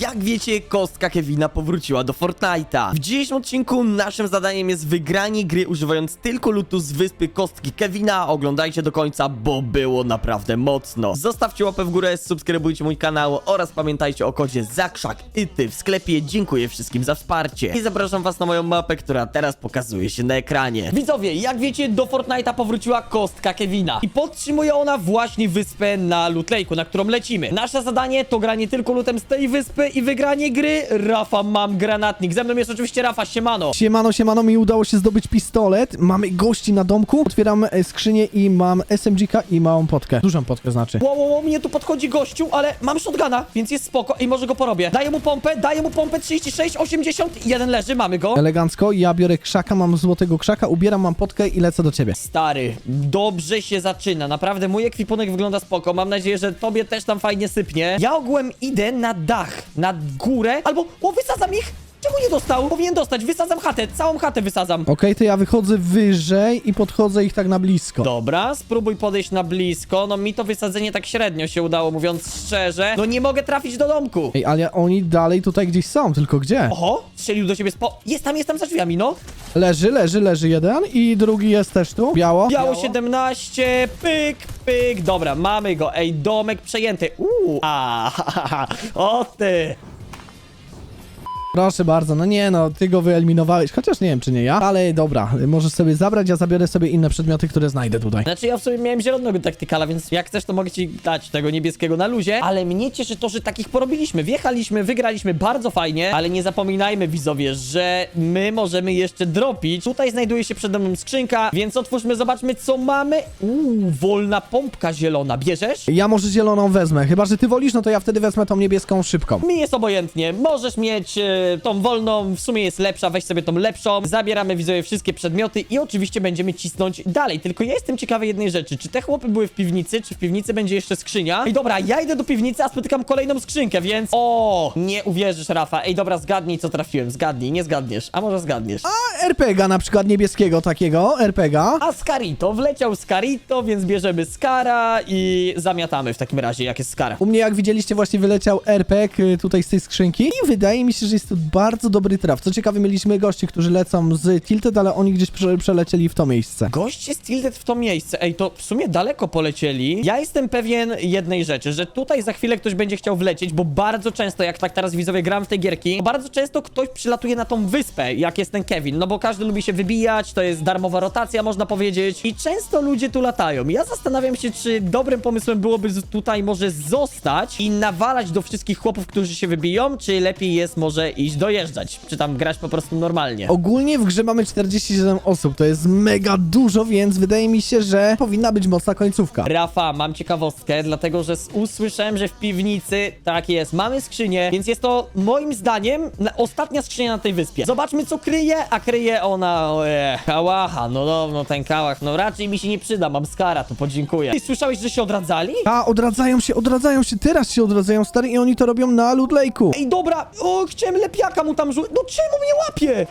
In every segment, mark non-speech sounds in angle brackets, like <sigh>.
Jak wiecie, kostka Kevina powróciła do Fortnite'a. W dzisiejszym odcinku naszym zadaniem jest wygranie gry używając tylko lutu z wyspy kostki Kevina. Oglądajcie do końca, bo było naprawdę mocno. Zostawcie łapę w górę, subskrybujcie mój kanał oraz pamiętajcie o kodzie ZAKRZAK i ty w sklepie. Dziękuję wszystkim za wsparcie. I zapraszam was na moją mapę, która teraz pokazuje się na ekranie. Widzowie, jak wiecie, do Fortnite'a powróciła kostka Kevina. I podtrzymuje ona właśnie wyspę na Loot Lake'u, na którą lecimy. Nasze zadanie to granie tylko lutem z tej wyspy i wygranie gry. Rafa, mam granatnik. Ze mną jest oczywiście Rafa, siemano. Siemano, siemano, mi udało się zdobyć pistolet. Mamy gości na domku. Otwieram e, skrzynię i mam SMG-ka i małą potkę. Dużą potkę znaczy. Wow, wow, wow, mnie tu podchodzi gościu, ale mam shotguna, więc jest spoko i może go porobię. Daję mu pompę, daję mu pompę 36, 80, jeden leży, mamy go. Elegancko, ja biorę krzaka, mam złotego krzaka, ubieram, mam potkę i lecę do ciebie. Stary, dobrze się zaczyna. Naprawdę mój ekwipunek wygląda spoko. Mam nadzieję, że tobie też tam fajnie sypnie. Ja ogółem idę na dach, na górę, albo o, wysadzam ich. Czemu nie dostał? Powinien dostać. Wysadzam chatę, całą chatę wysadzam. Okej, to ja wychodzę wyżej i podchodzę ich tak na blisko. Dobra, spróbuj podejść na blisko. No mi to wysadzenie tak średnio się udało, mówiąc szczerze. No nie mogę trafić do domku. Ej, ale oni dalej tutaj gdzieś są, tylko gdzie? Oho, strzelił do ciebie spo... Jest tam, jest tam za drzwiami, no. Leży, leży, leży jeden i drugi jest też tu. Biało. Biało 17, pyk, pyk. Dobra, mamy go. Ej, domek przejęty. Uuu, a, ha, ha, ha. o ty. Proszę bardzo, no nie no, ty go wyeliminowałeś, chociaż nie wiem czy nie ja, ale dobra, możesz sobie zabrać, ja zabiorę sobie inne przedmioty, które znajdę tutaj. Znaczy ja w sobie miałem zielonego taktykala, więc jak chcesz to mogę ci dać tego niebieskiego na luzie, ale mnie cieszy to, że takich porobiliśmy. Wjechaliśmy, wygraliśmy bardzo fajnie, ale nie zapominajmy widzowie, że my możemy jeszcze dropić. Tutaj znajduje się przede mną skrzynka, więc otwórzmy, zobaczmy co mamy. Uuu, wolna pompka zielona. Bierzesz? Ja może zieloną wezmę, chyba że ty wolisz, no to ja wtedy wezmę tą niebieską szybką. Mi jest obojętnie. Możesz mieć e, tą wolną, w sumie jest lepsza, weź sobie tą lepszą. Zabieramy widzowie wszystkie przedmioty i oczywiście będziemy cisnąć dalej. Tylko ja jestem ciekawy jednej rzeczy. Czy te chłopy były w piwnicy, czy w piwnicy będzie jeszcze skrzynia? I dobra, ja idę do piwnicy, a spotykam kolejną skrzynkę, więc... O, nie uwierzysz, Rafa. Ej, dobra, zgadnij, co trafiłem. Zgadnij, nie zgadniesz. A może zgadniesz. A RPGa na przykład niebieskiego takiego, RPGa. A Scarito, wleciał Scarito, więc bierzemy Skara i zamiatamy w takim razie, jak jest Skara. U mnie, jak widzieliście, właśnie wyleciał RPG y, tutaj z tej skrzynki i wydaje mi się, że jest to bardzo dobry traf. Co ciekawe, mieliśmy gości, którzy lecą z Tilted, ale oni gdzieś prze przelecieli w to miejsce. Goście z Tilted w to miejsce. Ej, to w sumie daleko polecieli. Ja jestem pewien jednej rzeczy, że tutaj za chwilę ktoś będzie chciał wlecieć, bo bardzo często, jak tak teraz widzowie gram w te gierki, bardzo często ktoś przylatuje na tą wyspę, jak jest ten Kevin, no bo każdy lubi się wybijać, to jest darmowa rotacja, można powiedzieć, i często ludzie tu latają. Ja zastanawiam się, czy dobrym pomysłem byłoby tutaj może zostać i nawalać do wszystkich chłopów, którzy się wybiją, czy lepiej jest może iść dojeżdżać, czy tam grać po prostu normalnie. Ogólnie w grze mamy 47 osób, to jest mega dużo, więc wydaje mi się, że powinna być mocna końcówka. Rafa, mam ciekawostkę, dlatego że usłyszałem, że w piwnicy, tak jest, mamy skrzynię, więc jest to moim zdaniem na, ostatnia skrzynia na tej wyspie. Zobaczmy, co kryje, a kryje ona, e, kałacha, no, no, no ten kałach, no raczej mi się nie przyda, mam skara, to podziękuję. Ty słyszałeś, że się odradzali? A, odradzają się, odradzają się, teraz się odradzają, stary, i oni to robią na Loot Lake'u. Ej, dobra, o, chciałem lepiaka mu tam rzucić, no czemu mnie łapie?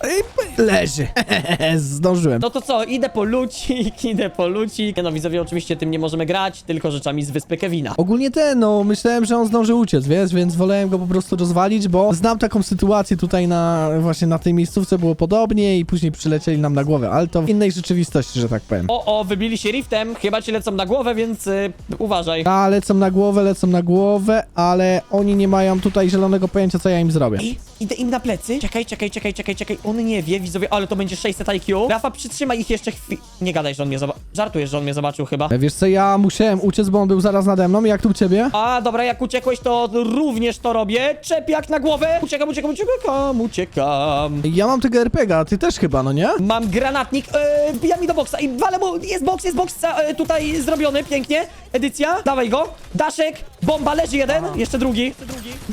P- leży. <laughs> Zdążyłem. No to co, idę po lucik, <laughs> idę po lucik. No widzowie, oczywiście tym nie możemy grać, tylko rzeczami z wyspy Kevina. Ogólnie ten, no, myślałem, że on zdąży uciec, wiesz, więc wolałem go po prostu rozwalić, bo znam taką sytuację tutaj na, właśnie na tej miejscówce było podobnie i później przylecieli nam na głowę, ale to w innej rzeczywistości, że tak powiem. O, o, wybili się riftem, chyba ci lecą na głowę, więc y, uważaj. A, lecą na głowę, lecą na głowę, ale oni nie mają tutaj zielonego pojęcia, co ja im zrobię. Ej, idę im na plecy. Czekaj, czekaj, czekaj, czekaj, czekaj. On nie wie, widzowie, ale to będzie 600 IQ. Rafa, przytrzymaj ich jeszcze chwilę. Nie gadaj, że on mnie zobaczył. Żartujesz, że on mnie zobaczył chyba. Wiesz co, ja musiałem uciec, bo on był zaraz nade mną, jak tu u ciebie? A, dobra, jak uciekłeś, to również to robię. Czepiak na głowę. Uciekam, uciekam, uciekam, uciekam. Ja mam tego RPGa, ty też chyba, no nie? Mam granatnik, yy, mi do boksa i wale mu, jest boks, jest boks e, tutaj zrobiony, pięknie. Edycja, dawaj go. Daszek, bomba, leży jeden, jeszcze drugi.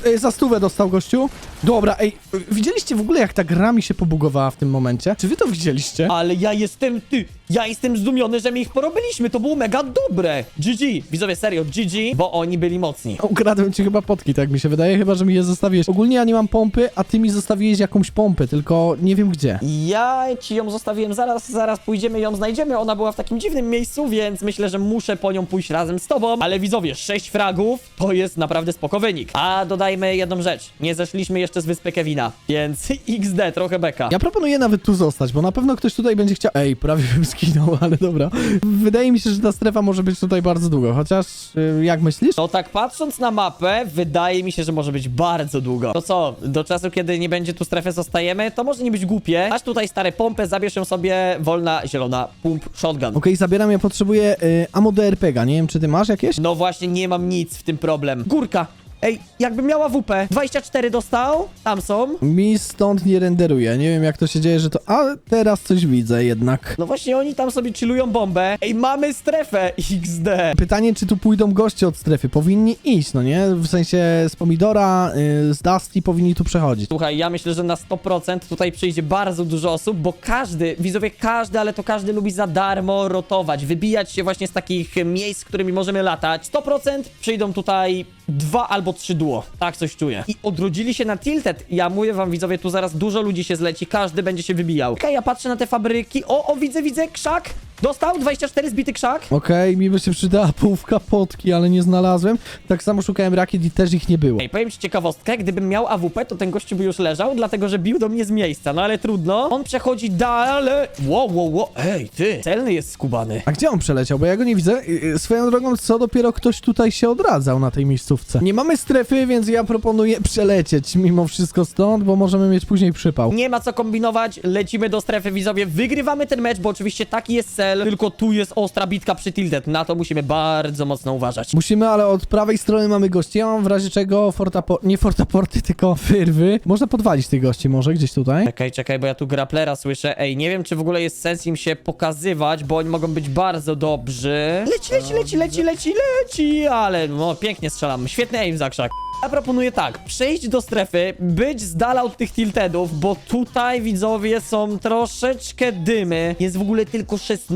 Ej, za stówę dostał gościu. Dobra, ej, widzieliście w ogóle jak ta gra mi się pobugowała w tym momencie? Czy wy to widzieliście? Ale ja jestem, ty, Ja jestem zdumiony, że my ich porobiliśmy, to było mega dobre. GG, widzowie, serio, GG, bo oni byli mocni. Ukradłem ci chyba potki, tak mi się wydaje, chyba, że mi je zostawiłeś. Ogólnie ja nie mam pompy, a ty mi zostawiłeś jakąś pompę, tylko nie wiem gdzie. Ja ci ją zostawiłem, zaraz, zaraz pójdziemy ją znajdziemy, ona była w takim dziwnym miejscu, więc myślę, że muszę po nią pójść razem z tobą, ale widzowie, 6 fragów to jest naprawdę spoko wynik. A dodajmy jedną rzecz, nie zeszliśmy jeszcze z wyspy Kevina, więc <laughs> XD, trochę beka. Ja proponuję nawet tu zostać, bo na pewno ktoś tutaj będzie chciał... Ej, prawie bym skinął, <laughs> ale dobra. Wydaje mi się, że ta strefa może być tutaj bardzo długo, chociaż y, jak myślisz? No tak patrząc na mapę, wydaje mi się, że może być bardzo długo. To co, do czasu, kiedy nie będzie tu strefy, zostajemy, to może nie być głupie. Aż tutaj stare pompę, zabierz ją sobie, wolna, zielona, pump, shotgun. Okej, zabieram, ja potrzebuję y, ammo do RPG, nie wiem, czy ty masz jakieś? No właśnie, nie mam nic w tym problem. Górka! Ej, jakbym miała WP. 24 dostał? Tam są. Mi stąd nie renderuje, nie wiem jak to się dzieje, że to... A teraz coś widzę jednak. No właśnie, oni tam sobie chillują bombę. Ej, mamy strefę XD. Pytanie, czy tu pójdą goście od strefy? Powinni iść, no nie? W sensie z Pomidora, y, z Dusty powinni tu przechodzić. Słuchaj, ja myślę, że na 100% tutaj przyjdzie bardzo dużo osób, bo każdy, widzowie, każdy, ale to każdy lubi za darmo rotować, wybijać się właśnie z takich miejsc, którymi możemy latać. 100% przyjdą tutaj dwa albo trzy duo. Tak coś czuję. I odrodzili się na Tilted. Ja mówię wam, widzowie, tu zaraz dużo ludzi się zleci, każdy będzie się wybijał. Okej, ja patrzę na te fabryki. O, o, widzę, widzę, krzak. Dostał 24 zbity krzak. Okej, mi by się przydała połówka potki, ale nie znalazłem. Tak samo szukałem rakiet i też ich nie było. Ej, powiem ci ciekawostkę, gdybym miał AWP, to ten gościu by już leżał, dlatego że bił do mnie z miejsca, no ale trudno. On przechodzi dalej. Wow, wow, wow. Ej, ty, celny jest skubany. A gdzie on przeleciał? Bo ja go nie widzę. Y, y, Swoją drogą, co dopiero ktoś tutaj się odradzał na tej miejscówce. Nie mamy strefy, więc ja proponuję przelecieć mimo wszystko stąd, bo możemy mieć później przypał. Nie ma co kombinować, lecimy do strefy widzowie, wygrywamy ten mecz, bo oczywiście taki jest cel, tylko tu jest ostra bitka przy Tilted, na to musimy bardzo mocno uważać. Musimy, ale od prawej strony mamy gości. Ja mam w razie czego fortapo... nie fortaporty, tylko wyrwy. Można podwalić tych gości może gdzieś tutaj. Czekaj, czekaj, bo ja tu graplera słyszę. Ej, nie wiem, czy w ogóle jest sens im się pokazywać, bo oni mogą być bardzo dobrzy. Leci, leci, leci, leci, leci, leci, ale no pięknie strzelam. Świetny aim za krzak. Ja proponuję tak, przejść do strefy, być z dala od tych tiltedów, bo tutaj widzowie są troszeczkę dymy. Jest w ogóle tylko 16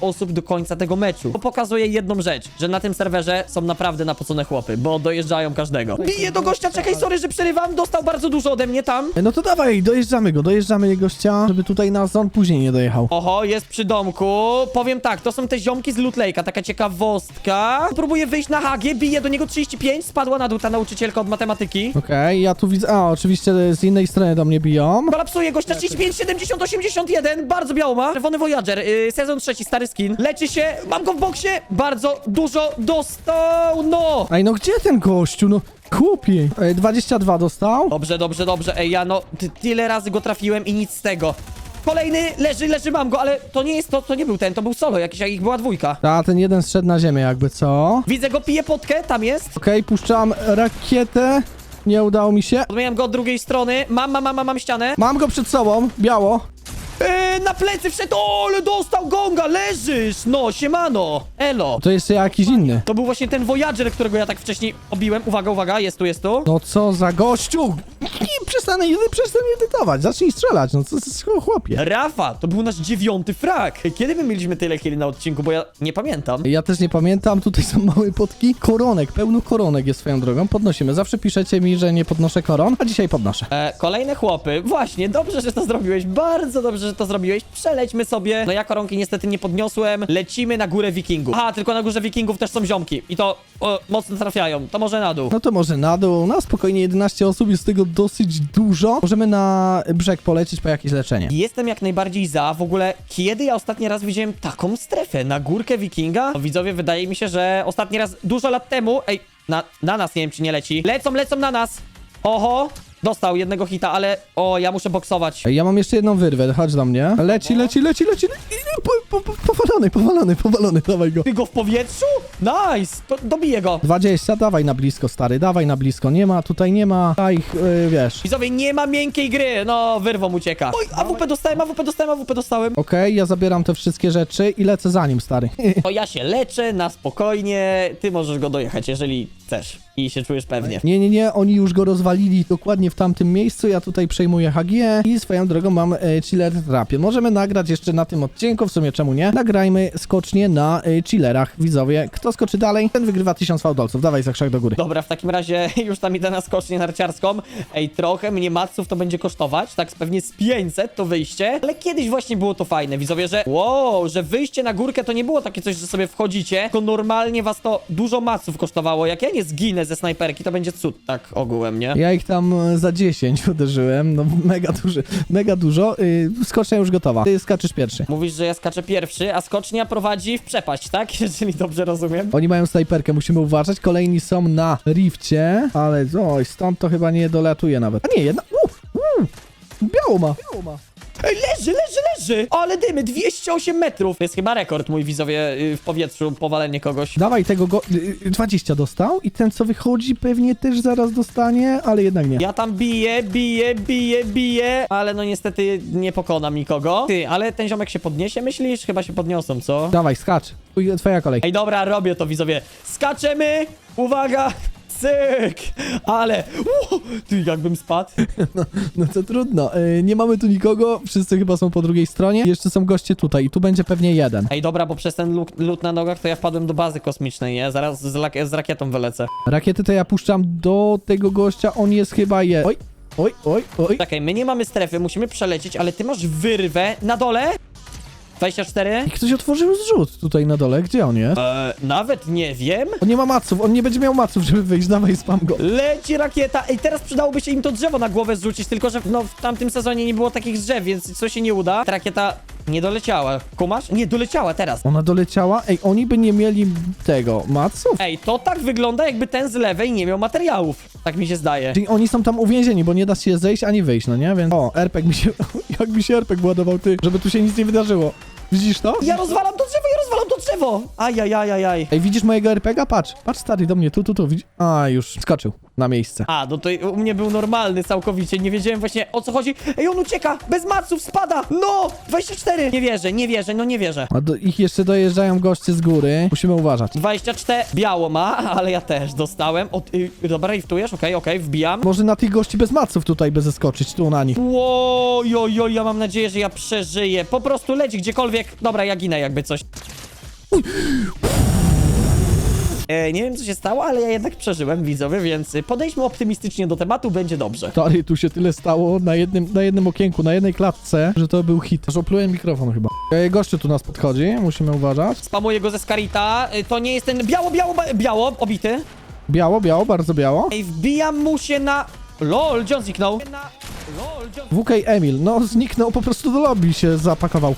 osób do końca tego meczu. To pokazuje jedną rzecz, że na tym serwerze są naprawdę napocone chłopy, bo dojeżdżają każdego. Biję do gościa, czekaj, sorry, że przerywam, dostał bardzo dużo ode mnie tam. No to dawaj, dojeżdżamy go, dojeżdżamy gościa, żeby tutaj nas on później nie dojechał. Oho, jest przy domku. Powiem tak, to są te ziomki z Lake'a, taka ciekawostka. Próbuję wyjść na hagie, bije do niego 35, spadła na dół ta nauczycielka od matematyki. Okej, ja tu widzę... A, oczywiście z innej strony do mnie biją. Kolapsuje gościa 35, 70, 81, bardzo biało ma. Czerwony Voyager, yy, sezon trzeci, stary skin. Leczy się, mam go w boksie, bardzo dużo dostał, no. Ej, no gdzie ten gościu? No. Ej, 22 dostał. Dobrze, dobrze, dobrze, ej, ja no, ty, tyle razy go trafiłem i nic z tego. Kolejny, leży, leży, mam go, ale to nie jest to, to nie był ten, to był solo jakiś, a ich była dwójka. A, ten jeden zszedł na ziemię jakby, co? Widzę go, pije potkę, tam jest. Okej, puszczam rakietę. Nie udało mi się. Odmieniam go od drugiej strony. Mam, mam, mam, mam, mam ścianę. Mam go przed sobą, biało. Yy, na plecy wszedł. O, ale dostał gonga, leżysz. No, siemano. Elo. To jeszcze jakiś inny. To był właśnie ten Voyager, którego ja tak wcześniej obiłem. Uwaga, uwaga, jest tu, jest tu. No co za gościu! Nie, przestanę, przestanę edytować, zacznij strzelać, no co za chłopie. Rafa, to był nasz dziewiąty frag. Kiedy my mieliśmy tyle killi na odcinku, bo ja nie pamiętam. Ja też nie pamiętam, tutaj są małe potki. Koronek, pełno koronek jest swoją drogą, podnosimy. Zawsze piszecie mi, że nie podnoszę koron, a dzisiaj podnoszę. E, kolejne chłopy. Właśnie, dobrze, że to zrobiłeś. Bardzo dobrze, że to zrobiłeś. Przelećmy sobie. No ja koronki niestety nie podniosłem. Lecimy na górę wikingów. Aha, tylko na górze wikingów też są ziomki. I to o, mocno trafiają. To może na dół. No to może na dół, na spokojnie 11 osób, jest tego dosyć dużo. Możemy na brzeg polecieć po jakieś leczenie. Jestem jak najbardziej za. W ogóle, kiedy ja ostatni raz widziałem taką strefę? Na górkę wikinga? No, widzowie, wydaje mi się, że ostatni raz dużo lat temu. Ej, na, na nas nie wiem, czy nie leci. Lecą, lecą na nas. Oho, dostał jednego hita, ale. O, ja muszę boksować. Ej, Ja mam jeszcze jedną wyrwę, chodź do mnie. Leci, leci, leci, leci, leci. Po, po, po, powalony, powalony, powalony, dawaj go. Ty go w powietrzu? Nice! To, dobiję go. 20, dawaj na blisko, stary, dawaj na blisko. Nie ma, tutaj nie ma. A ich, yy, wiesz. Widzowie, nie ma miękkiej gry. No, wyrwą ucieka. Oj, AWP dostałem, AWP dostałem, AWP dostałem. Okej, ja zabieram te wszystkie rzeczy i lecę za nim, stary. <laughs> To ja się leczę na spokojnie. Ty możesz go dojechać, jeżeli chcesz i się czujesz pewnie. Nie, nie, nie, oni już go rozwalili dokładnie w tamtym miejscu, ja tutaj przejmuję HG i swoją drogą mam e, chiller trapie. Możemy nagrać jeszcze na tym odcinku, w sumie czemu nie? Nagrajmy skocznie na e, chillerach, widzowie. Kto skoczy dalej, ten wygrywa 1000 fałdolców. Dawaj za krzak do góry. Dobra, w takim razie <laughs> już tam idę na skocznię narciarską. Ej, trochę mnie maców to będzie kosztować, tak pewnie z 500 to wyjście, ale kiedyś właśnie było to fajne, widzowie, że wow, że wyjście na górkę to nie było takie coś, że sobie wchodzicie, tylko normalnie was to dużo maców kosztowało. Jak ja nie zginę ze snajperki, to będzie cud, tak ogółem, nie? Ja ich tam e, za 10 <laughs> uderzyłem, no mega duży, mega dużo. Y, skocznia już gotowa. Ty skaczesz pierwszy. Mówisz, że ja skaczę pierwszy, a skocznia prowadzi w przepaść, tak? <laughs> Jeżeli dobrze rozumiem. Oni mają snajperkę, musimy uważać. Kolejni są na rifcie, ale oj, stąd to chyba nie dolatuje nawet. A nie, jedna. Uff, uff, biało ma. Biało ma. Ej, leży, leży, leży! Ale dymy, 208 metrów! To jest chyba rekord, mój widzowie, y, w powietrzu, powalenie kogoś. Dawaj tego go. y, y, 20 dostał i ten co wychodzi pewnie też zaraz dostanie, ale jednak nie. Ja tam biję, biję, biję, biję, ale no niestety nie pokonam nikogo. Ty, ale ten ziomek się podniesie, myślisz? Chyba się podniosą, co? Dawaj, skacz. Twoja kolej. Ej, dobra, robię to, widzowie. Skaczemy! Uwaga! Cyk! Ale... Ty, jakbym spadł. <laughs> No to trudno. Y, Nie mamy tu nikogo, wszyscy chyba są po drugiej stronie. Jeszcze są goście tutaj i tu będzie pewnie jeden. Ej, dobra, bo przez ten luk- lód na nogach to ja wpadłem do bazy kosmicznej, nie? Zaraz z, lak- z rakietą wylecę. Rakiety to ja puszczam do tego gościa, on jest chyba je. Oj, oj, oj, oj. Czekaj, my nie mamy strefy, musimy przelecieć, ale ty masz wyrwę na dole? 24? I ktoś otworzył zrzut tutaj na dole, gdzie on jest? Eee, nawet nie wiem. On nie ma maców, on nie będzie miał maców, żeby wyjść, dawaj spam go. Leci rakieta. Ej, teraz przydałoby się im to drzewo na głowę zrzucić, tylko że no, w tamtym sezonie nie było takich drzew, więc co się nie uda. Ta rakieta nie doleciała. Kumasz? Nie, doleciała teraz. Ona doleciała, ej, oni by nie mieli tego, maców? Ej, to tak wygląda, jakby ten z lewej nie miał materiałów. Tak mi się zdaje. Czyli oni są tam uwięzieni, bo nie da się zejść ani wyjść, no nie? Więc... O, RPG mi się... <laughs> Jak mi się RPG ładował, ty, żeby tu się nic nie wydarzyło. Widzisz to? Ja rozwalam to drzewo, drzewo! Ajajajajaj. Ej, widzisz mojego RPGa? Patrz, patrz stary do mnie, tu, tu, tu. A, już skoczył na miejsce. A, no to u mnie był normalny całkowicie, nie wiedziałem właśnie o co chodzi. Ej, on ucieka, bez maców, spada! No! 24! Nie wierzę, nie wierzę, no nie wierzę. A do, ich jeszcze dojeżdżają goście z góry, musimy uważać. 24, biało ma, <laughs> ale ja też dostałem. O, y, dobra, riftujesz? Okej, okej, wbijam. Może na tych gości bez maców tutaj by zeskoczyć, tu na nich. Łojojo, ja mam nadzieję, że ja przeżyję. Po prostu leć gdziekolwiek. Dobra, ja ginę jakby coś. E, nie wiem, co się stało, ale ja jednak przeżyłem, widzowie, więc podejdźmy optymistycznie do tematu, będzie dobrze. Stary, tu się tyle stało na jednym, na jednym okienku, na jednej klatce, że to był hit. Aż oplułem mikrofon chyba. Ej, gościu tu nas podchodzi, musimy uważać. Spamuję go ze Skarita. Y, To nie jest ten biało, biało, ba- biało, obity. Biało, biało, bardzo biało. Ej, wbijam mu się na... LOL, on zniknął? Na... LOL, on... WK Emil, no zniknął, po prostu do lobby się zapakował.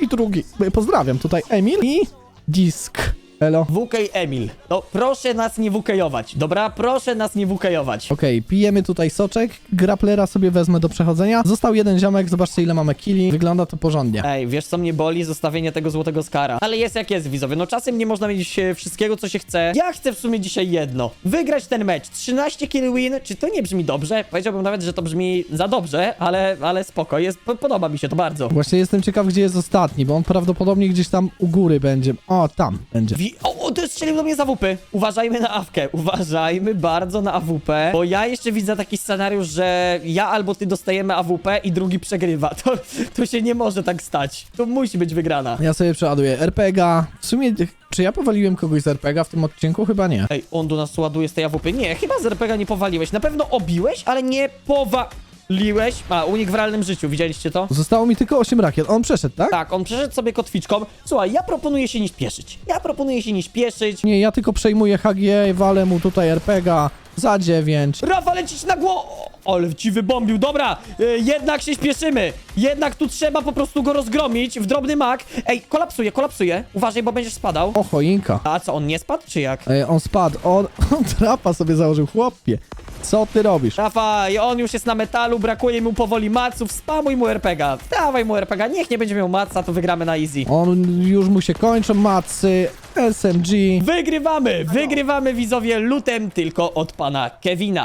I drugi. Pozdrawiam, tutaj Emil i Disk. Elo. WK Emil. No, proszę nas nie WK-ować, dobra? Proszę nas nie WK-ować. Okej, pijemy tutaj soczek, grapplera sobie wezmę do przechodzenia. Został jeden ziomek, zobaczcie ile mamy killi. Wygląda to porządnie. Ej, wiesz co mnie boli? Zostawienie tego złotego skara. Ale jest jak jest, widzowie. No czasem nie można mieć e, wszystkiego, co się chce. Ja chcę w sumie dzisiaj jedno. Wygrać ten mecz. 13 kill win. Czy to nie brzmi dobrze? Powiedziałbym nawet, że to brzmi za dobrze, ale, ale spoko. Jest, po- podoba mi się to bardzo. Właśnie jestem ciekaw, gdzie jest ostatni, bo on prawdopodobnie gdzieś tam u góry będzie. O, tam będzie. Wi o, o, to strzelił do mnie za AWP. Uważajmy na awkę. Uważajmy bardzo na AWP, bo ja jeszcze widzę taki scenariusz, że ja albo ty dostajemy AWP i drugi przegrywa. To, to się nie może tak stać. To musi być wygrana. Ja sobie przeładuję RPGa. W sumie, czy ja powaliłem kogoś z RPGa w tym odcinku? Chyba nie. Ej, on do nas ładuje z tej AWP. Nie, chyba z RPG nie powaliłeś. Na pewno obiłeś, ale nie powaliłeś. A, unik w realnym życiu, widzieliście to? Zostało mi tylko 8 rakiet. On przeszedł, tak? Tak, on przeszedł sobie kotwiczką. Słuchaj, ja proponuję się nie śpieszyć. Ja proponuję się nie śpieszyć. Nie, ja tylko przejmuję HG, walę mu tutaj RPGa za 9. Rafa, lecić na głowę! Ale ci wybombił, dobra, y, jednak się śpieszymy. Jednak tu trzeba po prostu go rozgromić w drobny mak. Ej, kolapsuje, kolapsuje. Uważaj, bo będziesz spadał. O, choinka. A co, on nie spadł, czy jak? Ej, on spadł. On, <laughs> on trapa sobie założył, chłopie. Co ty robisz? Rafa, i on już jest na metalu, brakuje mu powoli maców, spamuj mu RPGa. Dawaj mu RPGa, niech nie będzie miał maca, to wygramy na easy. On już mu się kończą macy, SMG. Wygrywamy, wygrywamy widzowie lutem tylko od pana Kevina.